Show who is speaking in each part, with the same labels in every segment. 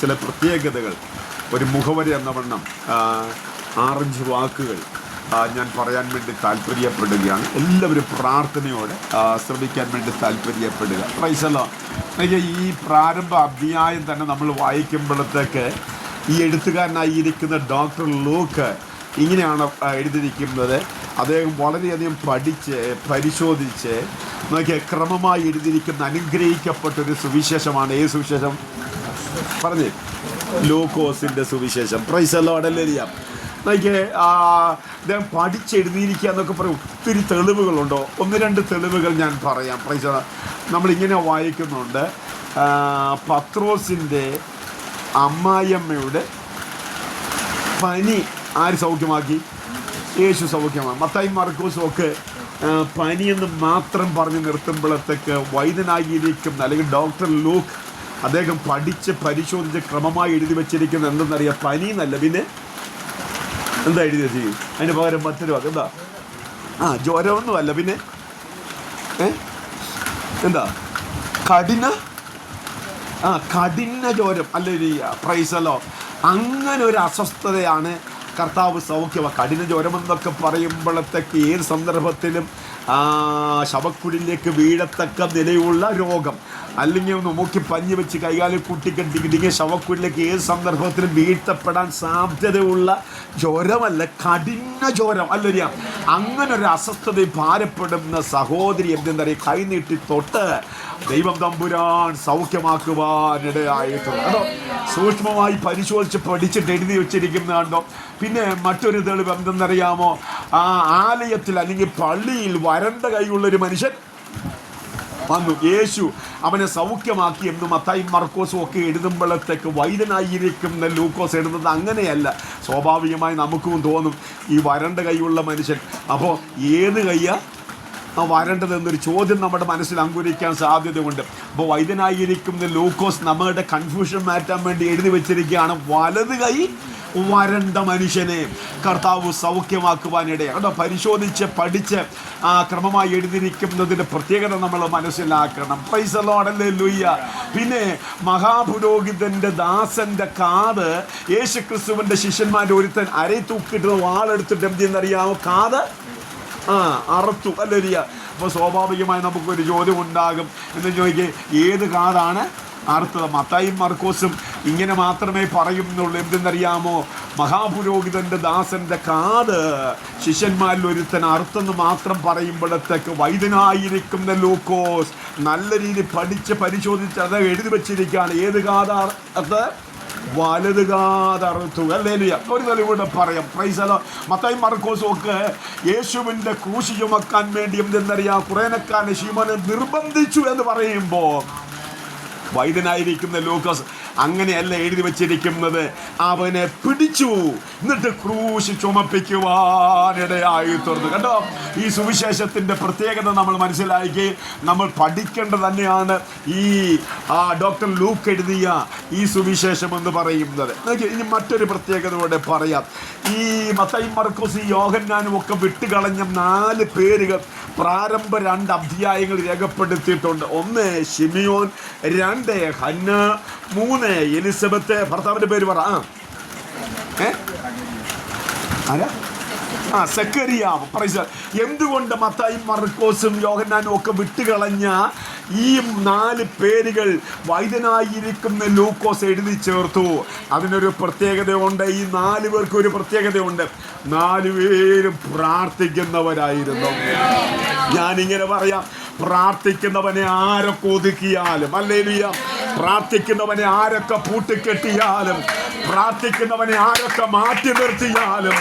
Speaker 1: ചില പ്രത്യേകതകൾ. ഒരു മുഖവരി എന്ന വണ്ണം ആറഞ്ച് വാക്കുകൾ ഞാൻ പറയാൻ വേണ്ടി താല്പര്യപ്പെടുകയാണ്. എല്ലാവരും പ്രാർത്ഥനയോടെ ശ്രമിക്കാൻ വേണ്ടി താല്പര്യപ്പെടുക. എനിക്ക് ഈ പ്രാരംഭ അധ്യായം തന്നെ നമ്മൾ വായിക്കുമ്പോഴത്തേക്ക് ഈ എഴുത്തുകാരനായിരിക്കുന്ന ഡോക്ടർ ലൂക്ക് ഇങ്ങനെയാണ് എഴുതിയിരിക്കുന്നത്. അദ്ദേഹം വളരെയധികം പഠിച്ച് പരിശോധിച്ച് നോക്കിയ ക്രമമായി എഴുതിയിരിക്കുന്ന അനുഗ്രഹിക്കപ്പെട്ട ഒരു സുവിശേഷമാണ്. ഏത് സുവിശേഷം? പറഞ്ഞേ. ലൂക്കോസിന്റെ സുവിശേഷം. പ്രൈസ് അല്ലോടല്ലേരിയാം നോക്കിയേ അദ്ദേഹം പഠിച്ചെഴുതിയിരിക്കുക എന്നൊക്കെ പറയും. ഒത്തിരി തെളിവുകളുണ്ടോ? ഒന്ന് രണ്ട് തെളിവുകൾ ഞാൻ പറയാം. പ്രൈസ് നമ്മളിങ്ങനെ വായിക്കുന്നുണ്ട്. പത്രോസിന്റെ അമ്മായിയമ്മയുടെ പനി ആര് സൗഖ്യമാക്കി? യേശു സൗഖ്യമാണ് മത്തായി മർക്കോസും ഒക്കെ പനിയെന്ന് മാത്രം പറഞ്ഞ് നിർത്തുമ്പോഴത്തേക്ക് വൈദ്യനായിരിക്കുന്ന അല്ലെങ്കിൽ ഡോക്ടർ ലൂക്ക് അദ്ദേഹം പഠിച്ച് പരിശോധിച്ച് ക്രമമായി എഴുതി വെച്ചിരിക്കുന്നത് എന്തെന്നറിയാം. പനി എന്നല്ല. പിന്നെ എന്താ എഴുതി വെച്ചിരിക്കും അതിന് പകരം മറ്റൊരു വാക്ക്. എന്താ? ആ ജ്വരമൊന്നുമല്ല പിന്നെ? എന്താ? കഠിന? ആ കഠിന ജ്വരം. അല്ല പ്രൈസലോ. അങ്ങനെ ഒരു അസ്വസ്ഥതയാണ് കർത്താവ് സൗഖ്യമാണ് കഠിന ജ്വരം എന്നൊക്കെ പറയുമ്പോഴത്തേക്ക് ഏത് സന്ദർഭത്തിലും ആ, ശവക്കുഴിലേക്ക് വീഴത്തക്ക നിലയുള്ള രോഗം. അല്ലെങ്കിൽ ഒന്ന് മൂക്കി പഞ്ഞി വെച്ച് കൈകാലിൽ കുട്ടിക്കെട്ടിക്കിട്ടിങ്ങനെ ശവക്കുഴിലേക്ക് ഏത് സന്ദർഭത്തിലും വീഴ്ത്തപ്പെടാൻ സാധ്യതയുള്ള ജ്വരമല്ല കഠിന ജ്വരം. അല്ലറിയാം അങ്ങനൊരു ഒരു അസ്വസ്ഥതയിൽ ഭാരപ്പെടുന്ന സഹോദരി എന്തെന്ന് പറയുക കൈനീട്ടി തൊട്ട് ദൈവം തമ്പുരാൻ സൗഖ്യമാക്കുവാനിടയായിട്ടുണ്ട്. കേട്ടോ? സൂക്ഷ്മമായി പരിശോധിച്ച് പഠിച്ചിട്ട് എഴുതി വെച്ചിരിക്കുന്ന കണ്ടോ പിന്നെ മറ്റൊരു തെളിവ് എന്തെന്നറിയാമോ? ആ ആലയത്തിൽ അല്ലെങ്കിൽ പള്ളിയിൽ വരണ്ട കൈയുള്ളൊരു മനുഷ്യൻ വന്നു. യേശു അവനെ സൗഖ്യമാക്കി എന്ന് മത്തായി മർക്കോസും ഒക്കെ എഴുതുമ്പോഴത്തേക്ക് വൈദ്യനായിരിക്കുന്ന ലൂക്കോസ് എഴുതുന്നത് അങ്ങനെയല്ല. സ്വാഭാവികമായി നമുക്കും തോന്നും ഈ വരണ്ട കൈയുള്ള മനുഷ്യൻ. അപ്പോൾ ഏത് കയ്യാ ആ വരേണ്ടത് എന്നൊരു ചോദ്യം നമ്മുടെ മനസ്സിൽ അങ്കുരിക്കാൻ സാധ്യതയുണ്ട്. അപ്പോൾ വൈദ്യനായിരിക്കുന്ന ലൂക്കോസ് നമ്മുടെ കൺഫ്യൂഷൻ മാറ്റാൻ വേണ്ടി എഴുതി വെച്ചിരിക്കുകയാണ്. വലത് കൈ വരണ്ട മനുഷ്യനെ കർത്താവ് സൗഖ്യമാക്കുവാനിടയാണ് കേട്ടോ പരിശോധിച്ച് പഠിച്ച് ആ ക്രമമായി എഴുതിയിരിക്കുന്നതിന്റെ പ്രത്യേകത നമ്മൾ മനസ്സിലാക്കണം. പൈസ ലോടല്ലേ ലുയ്യ പിന്നെ മഹാപുരോഹിതന്റെ ദാസന്റെ കാത് യേശു ക്രിസ്തുവിന്റെ ശിഷ്യന്മാരുടെ ഒരുത്തൻ അരയിത്തൂക്കിട്ട് വാളെടുത്തിട്ട് എന്തെന്നറിയാമോ കാത്? ആ അറുത്തു അല്ലരിയ അപ്പോൾ സ്വാഭാവികമായി നമുക്കൊരു ചോദ്യം ഉണ്ടാകും എന്ന് ചോദിക്കുക ഏത് കാതാണ് അറുത്തത്? മത്തായും മർക്കോസും ഇങ്ങനെ മാത്രമേ പറയുന്നുള്ളൂ. എന്തെന്നറിയാമോ? മഹാപുരോഹിതന്റെ ദാസന്റെ കാത് ശിഷ്യന്മാരിൽ ഒരുത്തൻ അർത്ഥം മാത്രം പറയുമ്പോഴത്തേക്ക് വൈദ്യനായിരിക്കുന്ന ലൂക്കോസ് നല്ല രീതിയിൽ പഠിച്ച് പരിശോധിച്ച് അത് എഴുതി വെച്ചിരിക്കുകയാണ്. ഏത് കാതാ അത്? വലത് കാതറുത്തു അല്ലേലിയ ഒരു തെളിവിടെ പറയാം. മത്തായി മർക്കോസും ഒക്കെ യേശുവിന്റെ ക്രൂശി ചുമക്കാൻ വേണ്ടി എന്തെന്നറിയാം? കുറേനക്കാരനെ ശീമനെ നിർബന്ധിച്ചു എന്ന് പറയുമ്പോൾ വൈദ്യനായിരിക്കുന്ന ലൂക്കോസ് അങ്ങനെയല്ല എഴുതി വച്ചിരിക്കുന്നത്. അവനെ പിടിച്ചു. എന്നിട്ട് ക്രൂശ് ചുമപ്പിക്കുവാനിടയായി തുറന്നു കേട്ടോ ഈ സുവിശേഷത്തിന്റെ പ്രത്യേകത നമ്മൾ മനസ്സിലാക്കി നമ്മൾ പഠിക്കേണ്ടത് തന്നെയാണ് ഈ ആ ഡോക്ടർ ലൂക്ക് എഴുതിയ ഈ സുവിശേഷം എന്ന് പറയുന്നത്. ഇനി മറ്റൊരു പ്രത്യേകത കൂടെ പറയാം. ഈ മത്തൈ മർക്കോസ് യോഹന്നാനും ഒക്കെ വിട്ടുകളഞ്ഞ നാല് പേരുകൾ പ്രാരംഭ രണ്ട് അധ്യായങ്ങൾ രേഖപ്പെടുത്തിയിട്ടുണ്ട്. ഒന്ന് ഷിമിയോൻ രണ്ട് ഹന്ന മൂന്ന് എലിസബത്ത്. ഭർത്താവിന്റെ പേര് പറ. ആ. സെക്കരിയാവ് പ്രൈസ്. എന്തുകൊണ്ട് മത്തായും മർക്കോസും യോഹന്നാനും ഒക്കെ വിട്ടുകളഞ്ഞ ഈ നാല് പേരുകൾ വൈദ്യനായിരിക്കുന്ന ലൂക്കോസ് എഴുതി ചേർത്തു. അതിനൊരു പ്രത്യേകതയുണ്ട്. ഈ നാല് പേർക്ക് ഒരു പ്രത്യേകതയുണ്ട്. നാല് പേരും പ്രാർത്ഥിക്കുന്നവരായിരുന്നു. ഞാനിങ്ങനെ പറയാം. പ്രാർത്ഥിക്കുന്നവനെ ആരൊക്കെ ഒതുക്കിയാലും അല്ലേലിയ പ്രാർത്ഥിക്കുന്നവനെ ആരൊക്കെ പൂട്ടിക്കെട്ടിയാലും പ്രാർത്ഥിക്കുന്നവനെ ആരൊക്കെ മാറ്റി നിർത്തിയാലും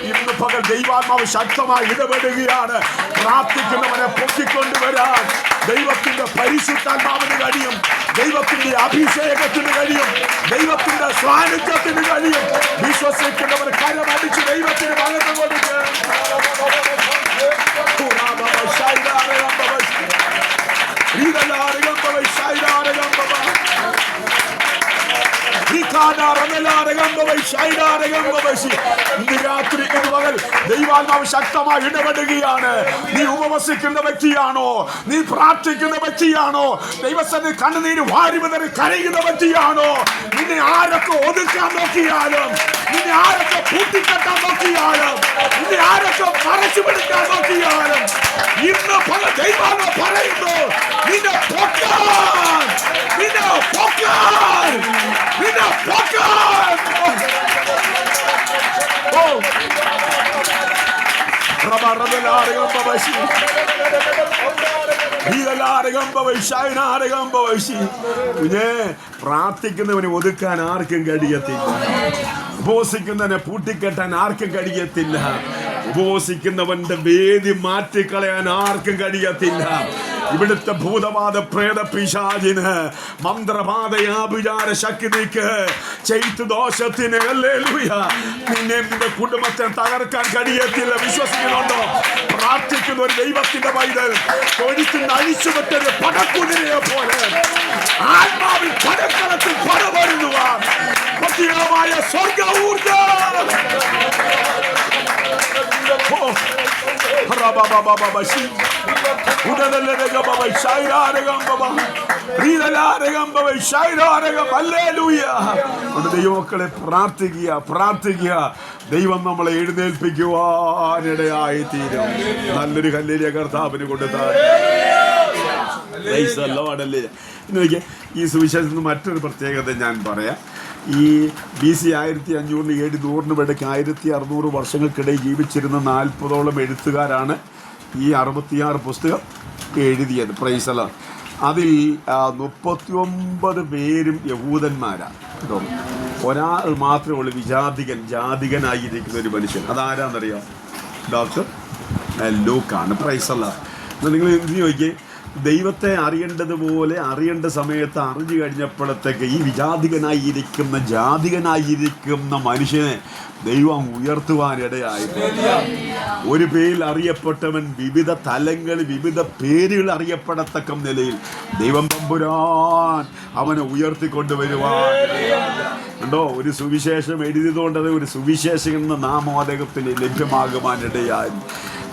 Speaker 1: ഇന്ന് പകൽ ദൈവാത്മാവ് ശക്തമായി ഇടപെടുകയാണ്. പ്രാർത്ഥിക്കുന്നവനെ പൊക്കിക്കൊണ്ടുവരാൻ ദൈവത്തിന്റെ പരിശുദ്ധാത്മാവിന് കഴിയും. ദൈവത്തിന്റെ അഭിഷേകത്തിന് കഴിയും. ദൈവത്തിന്റെ സാന്നിധ്യത്തിന് കഴിയും. വിശ്വസിക്കുന്നവർ കരമടിച്ച് ദൈവത്തിന് മകത്ത് ഇന്ന് രാത്രി ഇന്ന് പകൽ ദൈവാത്മാവ് ശക്തമായി ഇടപെടുകയാണ് നീ ഉപവസിക്കുന്ന വ്യക്തിയാണോ? നീ പ്രാർത്ഥിക്കുന്ന വ്യക്തിയാണോ? ദൈവസന്നിധി കണ്ണുനീര് വാരി കരയുന്ന വ്യക്തിയാണോ? നിന്നെ ആര് ആരൊക്കെ ഒതുക്കാൻ നോക്കിയാലും നിന്നെ ആരൊക്കെ കൂട്ടിക്കെട്ടാൻ നോക്കിയാലും നിന്നെ ആരൊക്കെ മറച്ചു പിടിക്കാൻ നോക്കിയാലും ഇന്ന് പല ദൈവാണ് പറയുന്നു നിന്നെ പൊക്കാൻ നിന്നെ പൊക്കാൻ നിന്നെ പൊക്കാൻ. ഓ. റബ റബലാരകം ബബശി കുഞ്ഞേ പ്രാർത്ഥിക്കുന്നവനെ ഒതുക്കാൻ ആർക്കും കഴിയത്തില്ല. ഉപവസിക്കുന്നവനെ പൂട്ടിക്കെട്ടാൻ ആർക്കും കഴിയത്തില്ല. ഉപവസിക്കുന്നവന്റെ വേദി മാറ്റിക്കളയാൻ ആർക്കും കഴിയത്തില്ല. ഇവിടുത്തെ ഭൂതവാദ പ്രേത പിശാചിന് മന്ത്രവാദയാഭിചാര ശക്തിക്ക് ചെയ്തു ദോഷത്തിന്. നിന്നെ നിന്റെ കുടുംബത്തെ തകർക്കാൻ കഴിയത്തില്ല. വിശ്വസിക്കുന്നുണ്ടോ? പ്രാർത്ഥിക്കുന്ന ഒരു ദൈവത്തിന്റെ പൈതൽ. തൊഴുത്തിന് അഴിച്ചുവിട്ടൊരു പടക്കുതിരയെ പോലെ. ആത്മാവിൽ പടക്കളത്തിൽ പടവരുന്നുവാൻ പ്രത്യേകമായ സ്വർഗ ഊർജം ഓ, ദൈവമക്കളെ പ്രാർത്ഥിക്കുക പ്രാർത്ഥിക്കുക. ദൈവം നമ്മളെ എഴുന്നേൽപ്പിക്കുവാനിടയായി തീരും നല്ലൊരു കല്ലേരിയ കർത്താവിന് കൊടുത്താൽ ഈ സുവിശേഷത്തിന് മറ്റൊരു പ്രത്യേകത ഞാൻ പറയാം. ഈ ബി സി ആയിരത്തി അഞ്ഞൂറിന് ഏഴ് നൂറിന് ഇടയ്ക്ക് ആയിരത്തി അറുന്നൂറ് വർഷങ്ങൾക്കിടയിൽ ജീവിച്ചിരുന്ന നാൽപ്പതോളം എഴുത്തുകാരാണ് ഈ അറുപത്തിയാറ് പുസ്തകം എഴുതിയത് പ്രൈസല. അതിൽ മുപ്പത്തി ഒമ്പത് പേരും യഹൂദന്മാരാണ് ഒരാൾ മാത്രമേ ഉള്ളൂ വിജാതികൻ ജാതികനായിരിക്കുന്ന ഒരു മനുഷ്യൻ. അതാരാന്നറിയാം? ഡോക്ടർ ലൂക്കാണ്. പ്രൈസല്ല നിങ്ങൾ എന്ത് ചോദിക്കേ? ദൈവത്തെ അറിയേണ്ടതുപോലെ അറിയേണ്ട സമയത്ത് അറിഞ്ഞു കഴിഞ്ഞപ്പോഴത്തേക്ക് ഈ വിജാതികനായിരിക്കുന്ന ജാതികനായിരിക്കുന്ന മനുഷ്യനെ ദൈവം ഉയർത്തുവാനിടയായി ഒരു പേരിൽ അറിയപ്പെട്ടവൻ വിവിധ തലങ്ങൾ വിവിധ പേരുകൾ അറിയപ്പെടത്തക്ക നിലയിൽ ദൈവം തമ്പുരാൻ അവനെ ഉയർത്തിക്കൊണ്ടുവരുവാൻ. ഉണ്ടോ ഒരു സുവിശേഷം എഴുതിയതുകൊണ്ട് അത് ഒരു സുവിശേഷം എന്ന നാമം അദ്ദേഹത്തിന് ലഭ്യമാകുവാനിടയായി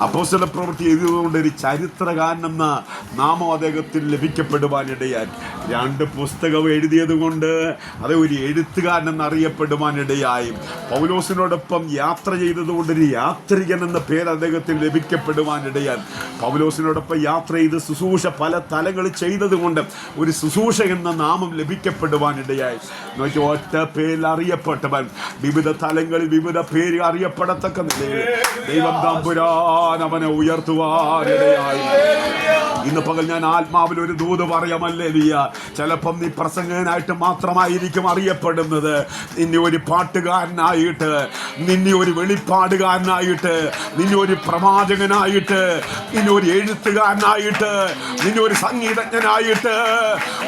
Speaker 1: അപ്പോസ്തല പ്രവൃത്തി എഴുതിയതുകൊണ്ട് ഒരു ചരിത്രകാരൻ എന്ന നാമം അദ്ദേഹത്തിന് ലഭിക്കപ്പെടുവാനിടയായി. രണ്ട് പുസ്തകം എഴുതിയത് കൊണ്ട് അത് ഒരു എഴുത്തുകാരൻ എന്നറിയപ്പെടുവാനിടയായി പൗലോസിനോടൊപ്പം യാത്ര ചെയ്തതുകൊണ്ട് ഒരു യാത്രികൻ എന്ന പേര് അദ്ദേഹത്തിന് ലഭിക്കപ്പെടുവാനിടയായി. പൗലോസിനോടൊപ്പം യാത്ര ചെയ്ത് ശുശ്രൂഷ പല തലങ്ങളിൽ ചെയ്തതുകൊണ്ട് ഒരു ശുശ്രൂഷ എന്ന നാമം ലഭിക്കപ്പെടുവാനിടയായി. നോക്കി ഒറ്റ പേരിൽ അറിയപ്പെട്ടവൻ. വിവിധ തലങ്ങളിൽ വിവിധ പേര് അറിയപ്പെടത്തക്ക നിലയിൽ ദൈവം തമ്പുരാൻ അവനെ ഉയർത്തുവാനിടയായി. ഇന്ന് പകൽ ഞാൻ ആത്മാവിൽ ഒരു ദൂത് പറയാമല്ലേ ലിയ ചിലപ്പം നീ പ്രസംഗനായിട്ട് മാത്രമായിരിക്കും അറിയപ്പെടുന്നത്. നിന്നെ ഒരു പാട്ടുകാരനായിട്ട് നിന്നെ ഒരു വെളിപ്പാടുകാരനായിട്ട് നിന്നെ ഒരു പ്രവാചകനായിട്ട് നിന്നെ ഒരു എഴുത്തുകാരനായിട്ട് നിന്നെ ഒരു സംഗീതജ്ഞനായിട്ട്.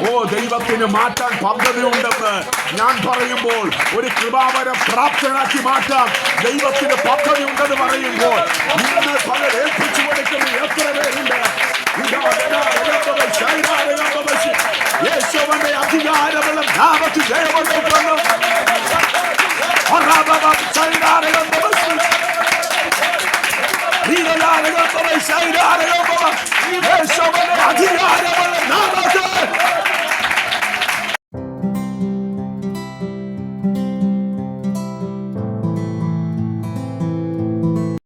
Speaker 1: ഓ ദൈവത്തിന് മാറ്റാൻ പദ്ധതിയുണ്ടെന്ന് ഞാൻ പറയുമ്പോൾ ഒരു കൃപാവര പ്രാപ്തനാക്കി മാറ്റാൻ ദൈവത്തിന് പദ്ധതി ഉണ്ടെന്ന് പറയുമ്പോൾ ഇന്ന് പകൽ ഏൽപ്പിച്ചു കൊടുക്കുന്ന എത്ര പേരുണ്ട്. യേശോവന്റെ അധികാരമുള്ള നാമത്തിൽ ജയമുണ്ടാക്കുന്നു അധികാരമുള്ള